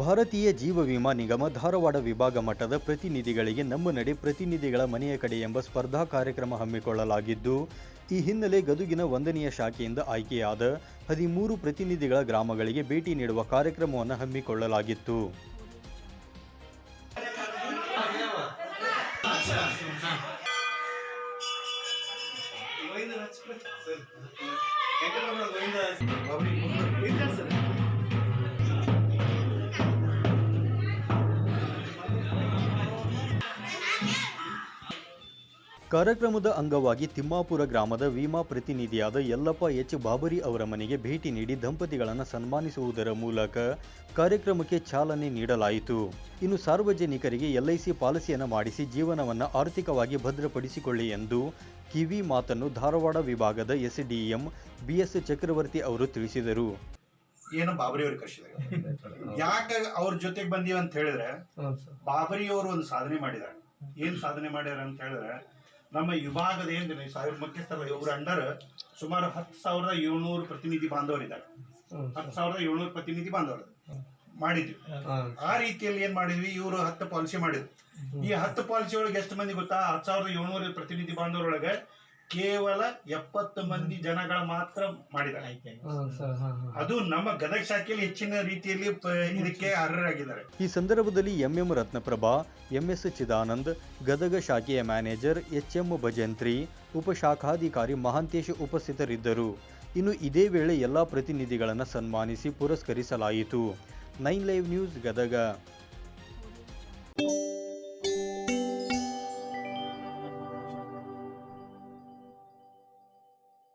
ಭಾರತೀಯ ಜೀವ ವಿಮಾ ನಿಗಮ ಧಾರವಾಡ ವಿಭಾಗ ಮಟ್ಟದ ಪ್ರತಿನಿಧಿಗಳಿಗೆ ನಮ್ಮ ನಡೆ ಪ್ರತಿನಿಧಿಗಳ ಮನೆಯ ಕಡೆ ಎಂಬ ಸ್ಪರ್ಧಾ ಕಾರ್ಯಕ್ರಮ ಹಮ್ಮಿಕೊಳ್ಳಲಾಗಿದ್ದು, ಈ ಹಿನ್ನೆಲೆ ಗದುಗಿನ ಒಂದನೆಯ ಶಾಖೆಯಿಂದ ಆಯ್ಕೆಯಾದ ಹದಿಮೂರು ಪ್ರತಿನಿಧಿಗಳ ಗ್ರಾಮಗಳಿಗೆ ಭೇಟಿ ನೀಡುವ ಕಾರ್ಯಕ್ರಮವನ್ನು ಹಮ್ಮಿಕೊಳ್ಳಲಾಗಿತ್ತು. ಕಾರ್ಯಕ್ರಮದ ಅಂಗವಾಗಿ ತಿಮ್ಮಾಪುರ ಗ್ರಾಮದ ವಿಮಾ ಪ್ರತಿನಿಧಿಯಾದ ಯಲ್ಲಪ್ಪ ಎಚ್ ಬಾಬರಿ ಅವರ ಮನೆಗೆ ಭೇಟಿ ನೀಡಿ ದಂಪತಿಗಳನ್ನು ಸನ್ಮಾನಿಸುವುದರ ಮೂಲಕ ಕಾರ್ಯಕ್ರಮಕ್ಕೆ ಚಾಲನೆ ನೀಡಲಾಯಿತು. ಇನ್ನು ಸಾರ್ವಜನಿಕರಿಗೆ ಎಲ್ಐಸಿ ಪಾಲಿಸಿಯನ್ನು ಮಾಡಿಸಿ ಜೀವನವನ್ನು ಆರ್ಥಿಕವಾಗಿ ಭದ್ರಪಡಿಸಿಕೊಳ್ಳಿ ಎಂದು ಕಿವಿ ಮಾತನ್ನು ಧಾರವಾಡ ವಿಭಾಗದ ಎಸ್ಡಿಎಂ ಬಿಎಸ್ ಚಕ್ರವರ್ತಿ ಅವರು ತಿಳಿಸಿದರು. ಏನು ಬಾಬರಿ ಅವ್ರಿಗೆ ಕರ್ಸಿದಾಗ ಯಾಕೆ ಅವ್ರ ಜೊತೆಗೆ ಬಂದೀವಿ ಅಂತ ಹೇಳಿದ್ರೆ ಬಾಬರಿ ಅವರು ಒಂದು ಸಾಧನೆ ಮಾಡಿದ್ದಾರೆ. ಏನ್ ಸಾಧನೆ ಮಾಡ್ಯಾರ ಅಂತ ಹೇಳಿದ್ರೆ ನಮ್ಮ ವಿಭಾಗದ ಏನ್ ಸಾವಿರ ಮುಖ್ಯಸ್ಥರ ಇವ್ರ ಅಂಡರ್ ಸುಮಾರು ಹತ್ತು ಸಾವಿರದ ಏಳ್ನೂರು ಪ್ರತಿನಿಧಿ ಬಾಂಧವರಿದ್ದಾರೆ. ಹತ್ತು ಸಾವಿರದ ಏಳ್ನೂರು ಪ್ರತಿನಿಧಿ ಬಾಂಧವರು ಮಾಡಿದ್ವಿ. ಆ ರೀತಿಯಲ್ಲಿ ಏನ್ ಮಾಡಿದ್ವಿ? ಇವರು ಹತ್ತು ಪಾಲಿಸಿ ಮಾಡಿದ್ರು. ಈ ಹತ್ತು ಪಾಲಿಸಿ ಒಳಗೆ ಎಷ್ಟು ಮಂದಿ ಗೊತ್ತಾ? ಹತ್ತು ಸಾವಿರದ ಏಳ್ನೂರು ಪ್ರತಿನಿಧಿ ಬಾಂಧವರೊಳಗೆ ಕೇವಲ ಎಪ್ಪತ್ತು ಮಂದಿ ಜನಗಳ ಮಾತ್ರ ಮಾಡಿದ್ದಾರೆ ಅದು ನಮ್ಮ ಗದಗ ಶಾಖೆಯಲ್ಲಿ ಹೆಚ್ಚಿನ ರೀತಿಯಲ್ಲಿ ಇದಕ್ಕೆ ಅರ್ಹರಾಗಿದ್ದಾರೆ. ಈ ಸಂದರ್ಭದಲ್ಲಿ ಎಂಎಂ ರತ್ನಪ್ರಭಾ ಎಂಎಸ್ ಚಿದಾನಂದ್ ಗದಗ ಶಾಖೆಯ ಮ್ಯಾನೇಜರ್ ಎಚ್ಎಂ ಭಜಂತ್ರಿ ಉಪಶಾಖಾಧಿಕಾರಿ ಮಹಾಂತೇಶ್ ಉಪಸ್ಥಿತರಿದ್ದರು. ಇನ್ನು ಇದೇ ವೇಳೆ ಎಲ್ಲ ಪ್ರತಿನಿಧಿಗಳನ್ನು ಸನ್ಮಾನಿಸಿ ಪುರಸ್ಕರಿಸಲಾಯಿತು. Nine live news Gadag.